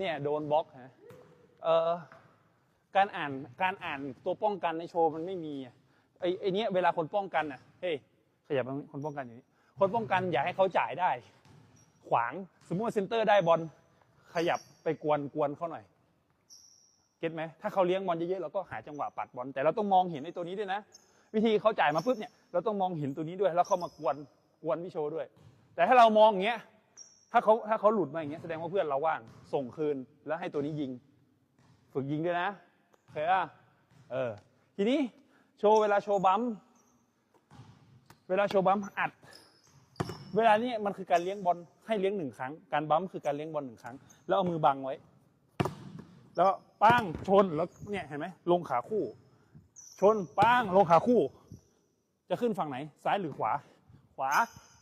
เนี่ยโดนบล็อกฮะเอ่อการอ่านการอ่านตัวป้องกันในโชว์มันไม่มีอะไอไอเนี้ยเวลาคนป้องกันอะเฮ้ยขยับคนป้องกันอยู่นี่คนป้องกันอย่าให้เขาจ่ายได้ ขวางสมมติว่าเซนเตอร์ได้บอลขยับไปกวนกวนเขาหน่อยเก็ตไหมถ้าเขาเลี้ยงบอลเยอะๆเราก็หาจังหวะปัดบอลแต่เราต้องมองเห็นในตัวนี้ด้วยนะ วิธีเขาจ่ายมาปุ๊บเนี่ยเราต้องมองเห็นตัวนี้ด้วย แล้วเข้ามากวนกวนพี่โชด้วย แต่ถ้าเรามองอย่างเงี้ย ถ้าเขาถ้าเขาหลุดมาอย่างเงี้ยแสดงว่าเพื่อนเราว่าง ส่งคืนแล้วให้ตัวนี้ยิง ฝึกยิงด้วยนะโอเคอะเออทีนี้โชว์เวลาโชว์บัมเวลาโชว์บัมอัด เวลานี้มันคือการเลี้ยงบอลให้เลี้ยงหนึ่งครั้ง การบัมคือการเลี้ยงบอลหนึ่งครั้ง แล้วเอามือบังไว้ แล้วป้างชนแล้วเนี่ยเห็นไหมลงขาคู่ ชนป้างลงขาคู่ จะขึ้นฝั่งไหน ซ้ายหรือขวา ขวา